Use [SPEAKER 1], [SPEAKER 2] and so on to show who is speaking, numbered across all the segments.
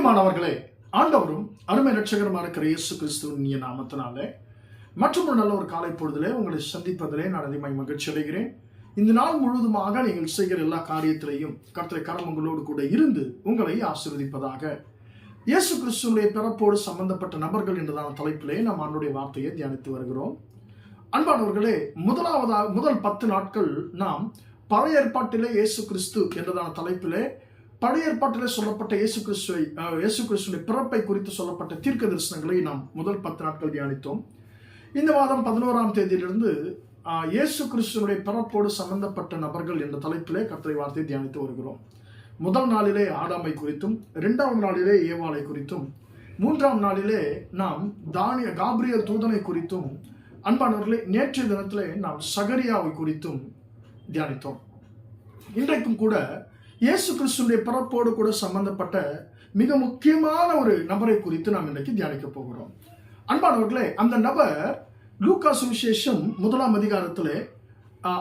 [SPEAKER 1] பிரியமானவர்களே ஆண்டவரும் அருமை ரட்சகரமாக இருக்கிற இயேசு கிறிஸ்துவின் நாமத்தினாலே மற்றும் ஒரு நல்ல ஒரு காலை பொழுதிலே உங்களை சந்திப்பதிலே நான் அதிகமாக மகிழ்ச்சி அடைகிறேன். இந்த நாள் முழுவதுமாக நீங்கள் செய்கிற எல்லா காரியத்திலையும் கர்த்தரை கரம் உங்களோடு கூட இருந்து உங்களை ஆசிர்வதிப்பதாக. இயேசு கிறிஸ்துவனுடைய பிறப்போடு சம்பந்தப்பட்ட நபர்கள் என்றதான தலைப்பிலே நாம் ஆண்டுடைய வார்த்தையை தியானித்து வருகிறோம். அன்பானவர்களே முதலாவதாக முதல் பத்து நாட்கள் நாம் பழைய ஏற்பாட்டிலே இயேசு கிறிஸ்து என்றதான தலைப்பிலே பழைய ஏற்பாட்டில் சொல்லப்பட்ட இயேசு கிறிஸ்துவை இயேசு கிறிஸ்துவின் பிறப்பை குறித்து சொல்லப்பட்ட தீர்க்க தரிசனங்களை நாம் முதல் பத்து நாட்கள் தியானித்தோம். இந்த மாதம் பதினோராம் தேதியிலிருந்து இயேசு கிறிஸ்துவனுடைய பிறப்போடு சம்பந்தப்பட்ட நபர்கள் என்ற தலைப்பிலே கத்திரை வார்த்தை தியானித்து வருகிறோம். முதல் நாளிலே ஆடாமை குறித்தும் இரண்டாம் நாளிலே ஏவாளை குறித்தும் மூன்றாம் நாளிலே நாம் தானிய காபிரியல் தூதனை குறித்தும் அன்பானவர்களே நேற்றைய தினத்திலே நாம் சகரியாவை குறித்தும் தியானித்தோம். இன்றைக்கும் கூட இயேசு கிறிஸ்துடைய பிறப்போடு கூட சம்பந்தப்பட்ட மிக முக்கியமான ஒரு நபரை குறித்து நாம் இன்றைக்கு தியானிக்க போகிறோம். அன்பானவர்களே அந்த நபர் லூக்கா சுவிசேஷம் முதலாம் அதிகாரத்தில்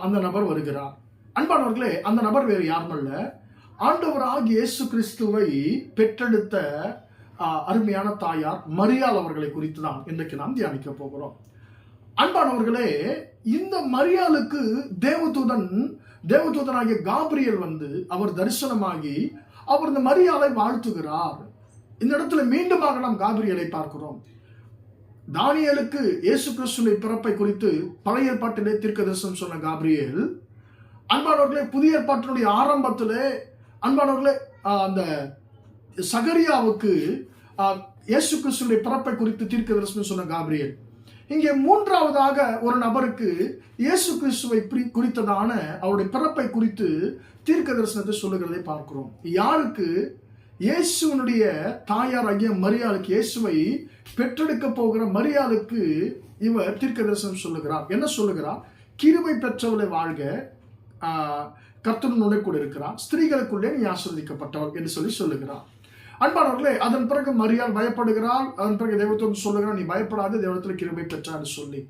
[SPEAKER 1] அந்த நபர் வருகிறார். அன்பானவர்களே அந்த நபர் வேறு யாரும் அல்ல ஆண்டவராக இயேசு கிறிஸ்துவை பெற்றெடுத்த அருமையான தாயார் மரியாள் அவர்களை குறித்து தான் இன்றைக்கு நாம் தியானிக்க போகிறோம். அன்பானவர்களே இந்த மரியாளுக்கு தேவதூதன் தேவதூதனாகிய காபிரியல் வந்து அவர் தரிசனமாகி அவர் இந்த மரியாதை வாழ்த்துகிறார். இந்த இடத்துல மீண்டுமாக நாம் காபிரியலை பார்க்கிறோம். தானியலுக்கு இயேசு கிறிஸ்துவின் பிறப்பை குறித்து பழைய ஏற்பாட்டிலே தீர்க்க தரிசனம் சொன்ன காபிரியல் அன்பானவர்களே புதிய ஏற்பாட்டினுடைய ஆரம்பத்திலே அன்பானவர்களே அந்த சகரியாவுக்கு இயேசு கிறிஸ்துவின் பிறப்பை குறித்து தீர்க்க தரிசனம் சொன்ன காபிரியல் இங்கே மூன்றாவதாக ஒரு நபருக்கு இயேசு கிறிஸ்துவை குறித்ததான அவருடைய பிறப்பை குறித்து தீர்க்க தரிசனத்தை சொல்லுகிறதை பார்க்கிறோம். யாருக்கு? இயேசுவனுடைய தாயார் ஆகிய மரியாளுக்கு இயேசுவை பெற்றெடுக்க போகிற மரியாளுக்கு இவர் தீர்க்க தரிசனம் சொல்லுகிறார். என்ன சொல்லுகிறார்? கிருமை பெற்றவளை வாழ்க கர்த்தனுடைய கூட இருக்கிறார். ஸ்திரீகளுக்குள்ளே நீ ஆசிர்வதிக்கப்பட்டவள் என்று சொல்லி சொல்லுகிறார். அன்பானவர்களே அதன் பிறகு மரியாள் பயப்படுகிறாள். அதன் பிறகு தெய்வத்தோடு சொல்லுகிறார் நீ பயப்படாத தெய்வத்தில் கிருபை பெற்றான்னு சொல்லி.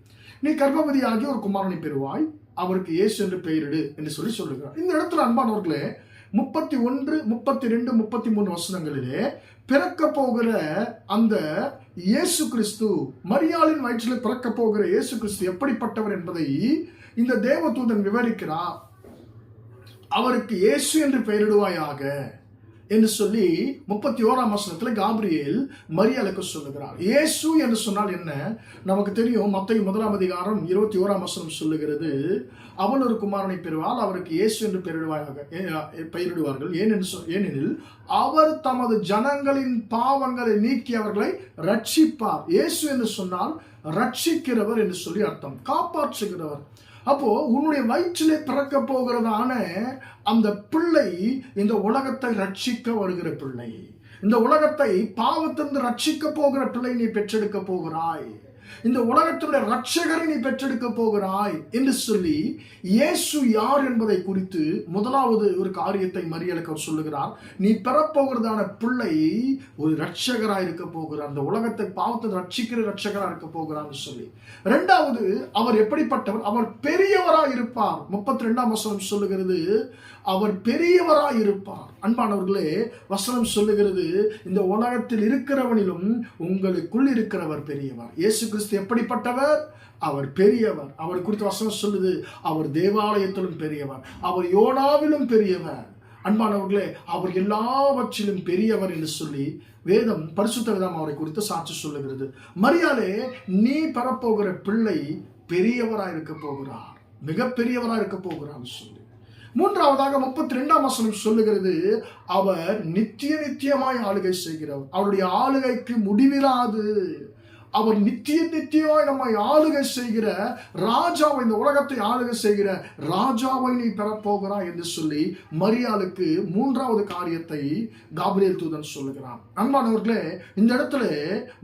[SPEAKER 1] நீ கர்ப்பவதியாகி ஒரு குமாரனை பெறுவாய். அவருக்கு இயேசு என்று பெயரிடு என்று சொல்லி சொல்லுகிறார். இந்த இடத்துல அன்பானவர்களே முப்பத்தி ஒன்று முப்பத்தி ரெண்டு முப்பத்தி மூணு வசனங்களிலே பிறக்க போகிற அந்த இயேசு கிறிஸ்து மரியாளின் வயிற்றில் பிறக்க போகிற இயேசு கிறிஸ்து எப்படிப்பட்டவர் என்பதை இந்த தேவதூதன் விவரிக்கிறார். அவருக்கு இயேசு என்று பெயரிடுவாயாக. என்று சொல்லி முப்பத்தி ஓராம் வசனத்தில் காபிரியேல் மரியாளுக்கு சொல்லுகிறார். இயேசு என்று சொன்னால் என்ன? நமக்கு தெரியும் மத்திய முதலாம் அதிகாரம் இருபத்தி ஓராம் வசனம் சொல்லுகிறது அவள் ஒரு குமாரனை பெறுவாள் அவருக்கு இயேசு என்று பெயரிடுவாங்க பெயரிடுவார்கள். ஏனென்று சொ- ஏனெனில் அவர் தமது ஜனங்களின் பாவங்களை நீக்கி அவர்களை ரட்சிப்பார். இயேசு என்று சொன்னால் ரட்சிக்கிறவர் என்று சொல்லி அர்த்தம். காப்பாற்றுகிறவர். அப்போ உன்னுடைய வயிற்றிலே பிறக்க போகிறதான அந்த பிள்ளை இந்த உலகத்தை ரட்சிக்க வருகிற பிள்ளை. இந்த உலகத்தை பாவத்திலிருந்து ரட்சிக்க போகிற பிள்ளை நீ பெற்றெடுக்க போகிறாய். இந்த உலகத்தினுடைய ரட்சகரை நீ பெற்றெடுக்க போகிறாய் என்று சொல்லி இயேசு யார் என்பதை குறித்து முதலாவது ஒரு காரியத்தை மரியலுக்கு அவர் சொல்லுகிறார். நீ பெறப்போகிறதான பிள்ளை ஒரு ரட்சகராக இருக்க போகிறார். அந்த உலகத்தை பாவத்தை ரட்சிக்கிற ரட்சகராக இருக்க போகிறான்னு சொல்லி. ரெண்டாவது அவர் எப்படிப்பட்டவர்? அவர் பெரியவராக இருப்பார். முப்பத்தி ரெண்டாம் வசனம் சொல்லுகிறது அவர் பெரியவராக இருப்பார். அன்பானவர்களே வசனம் சொல்லுகிறது இந்த உலகத்தில் இருக்கிறவனிலும் உங்களுக்குள் இருக்கிறவர் பெரியவர். இயேசு கிறிஸ்து எப்படிப்பட்டவர்? அவர் பெரியவர். அவர் குறித்து வசனம் சொல்லுது அவர் தேவாலயத்திலும் பெரியவர் அவர் யோனாவிலும் பெரியவர். அன்பானவர்களே அவர் எல்லாவற்றிலும் பெரியவர் என்று சொல்லி வேதம் பரிசுத்த விதம் அவரை குறித்து சாட்சி சொல்லுகிறது. மரியாலே நீ பெறப்போகிற பிள்ளை பெரியவராய் இருக்க போகிறார். மிகப்பெரியவராக இருக்க போகிறான்னு சொல்லி. மூன்றாவதாக முப்பத்தி ரெண்டாம் வசனம் சொல்லுகிறது அவர் நித்திய நித்தியமாய் ஆளுகை செய்கிறவர். அவருடைய ஆளுகைக்கு முடிவிராது. அவர் நித்திய நித்தியமாய் நம்மை ஆளுகை செய்கிற ராஜாவை இந்த உலகத்தை ஆளுகை செய்கிற ராஜாவை நீ பெறப்போகிறாய் என்று சொல்லி மரியாளுக்கு மூன்றாவது காரியத்தை காபிரியல் தூதன் சொல்லுகிறான். அன்பானவர்களே இந்த இடத்துல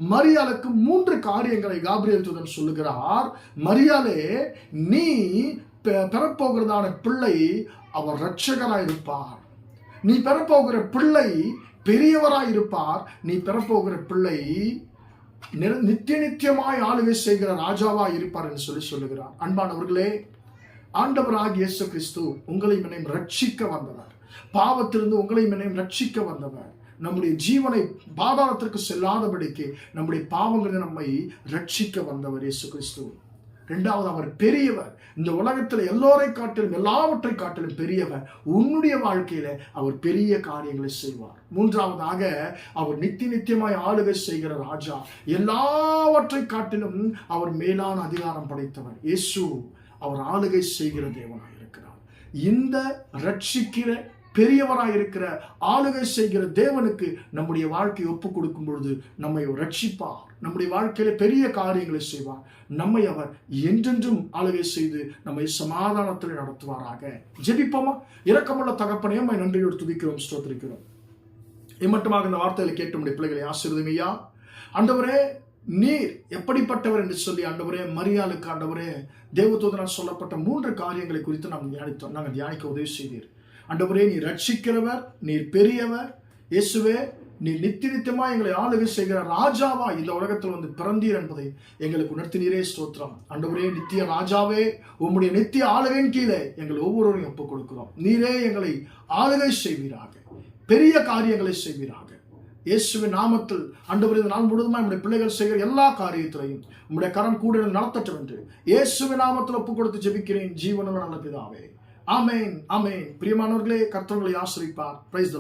[SPEAKER 1] மரியாளுக்கு மூன்று காரியங்களை காபிரியல் தூதன் சொல்லுகிறார். மரியாளே நீ பெ- பெறப்போகிறதான பிள்ளை அவர் இரட்சகராய் இருப்பார் நீ பெறப்போகிற பிள்ளை பெரியவராக இருப்பார் நீ பெறப்போகிற பிள்ளை நித்திய நித்தியமாய் ஆளுகை செய்கிற ராஜாவா இருப்பார் என்று சொல்லி சொல்லுகிறார். அன்பானவர்களே ஆண்டவராக இயேசு கிறிஸ்து உங்களை என்னையும் ரட்சிக்க வந்தவர். பாவத்திலிருந்து உங்களை என்னையும் ரட்சிக்க வந்தவர். நம்முடைய ஜீவனை பாதாளத்திற்கு செல்லாதபடிக்கு நம்முடைய பாவங்களை நம்மை ரட்சிக்க வந்தவர் இயேசு கிறிஸ்து ரெண்டாவது அவர் பெரியவர். இந்த உலகத்தில் எல்லோரை காட்டிலும் எல்லாவற்றை காட்டிலும் பெரியவர். உன்னுடைய வாழ்க்கையில அவர் பெரிய காரியங்களை செய்வார். மூன்றாவதாக அவர் நித்திய நித்தியமாய் ஆளுகை செய்கிற ராஜா. எல்லாவற்றை காட்டிலும் அவர் மேலான அதிகாரம் படைத்தவர். இயேசு அவர் ஆளுகை செய்கிற தேவனாக இருக்கிறார். இந்த ரட்சிக்கிற பெரியவராய் இருக்கிற ஆளுகை செய்கிற தேவனுக்கு நம்முடைய வாழ்க்கையை ஒப்பு கொடுக்கும் பொழுது நம்மை ரட்சிப்பார். நம்முடைய வாழ்க்கையில பெரிய காரியங்களை செய்வார். நம்மை அவர் என்றென்றும் ஆளுகை செய்து நம்மை சமாதானத்தில் நடத்துவாராக. ஜெபிப்போமா? இரக்கமுள்ள தகப்பனையும் நம்மை நன்றியோடு துதிக்கிறோம் ஸ்தோத்திரிக்கிறோம். இம்மட்டுமாக இந்த வார்த்தையில கேட்டு நம்முடைய பிள்ளைகளை ஆசீர்வதிமையா அந்தவரே நீர் எப்படிப்பட்டவர் என்று சொல்லி ஆண்டவரே மரியாளுக்கு ஆண்டவரே தேவதூதனால் சொல்லப்பட்ட மூன்று காரியங்களை குறித்து நாம் தியானித்தோம். நாங்கள் தியானிக்க உதவி செய்தீர். ஆண்டவரே நீ ரட்சிக்கிறவர் நீர் பெரியவர். இயேசுவே நீர் நித்திய நித்தியமா எங்களை ஆளுகை செய்கிற ராஜாவா இந்த உலகத்தில் வந்து பிறந்தீர் என்பதை எங்களுக்கு உணர்த்தினீரே ஸ்தோத்திரம். ஆண்டவரே நித்திய ராஜாவே உம்முடைய நித்திய ஆளுகையின் கீழே எங்கள் ஒவ்வொருவரையும் ஒப்புக் கொடுக்கிறோம். நீரே எங்களை ஆளுகை செய்வீராக. பெரிய காரியங்களை செய்வீராக. இயேசுவின் நாமத்தில் ஆண்டவர் இந்த நாள் முழுவதுமா நம்முடைய பிள்ளைகள் செய்கிற எல்லா காரியத்திலையும் நம்முடைய கரம் கூட நடத்தட்டும் என்று இயேசுவின் நாமத்தில் ஒப்புக் கொடுத்து ஜெபிக்கிறேன். ஜீவனம் நல்ல பிதாவே ஆமேன் ஆமேன். பிரியமானவர்களே கர்த்தர்களை ஆசிரிப்பார். பிரைஸ்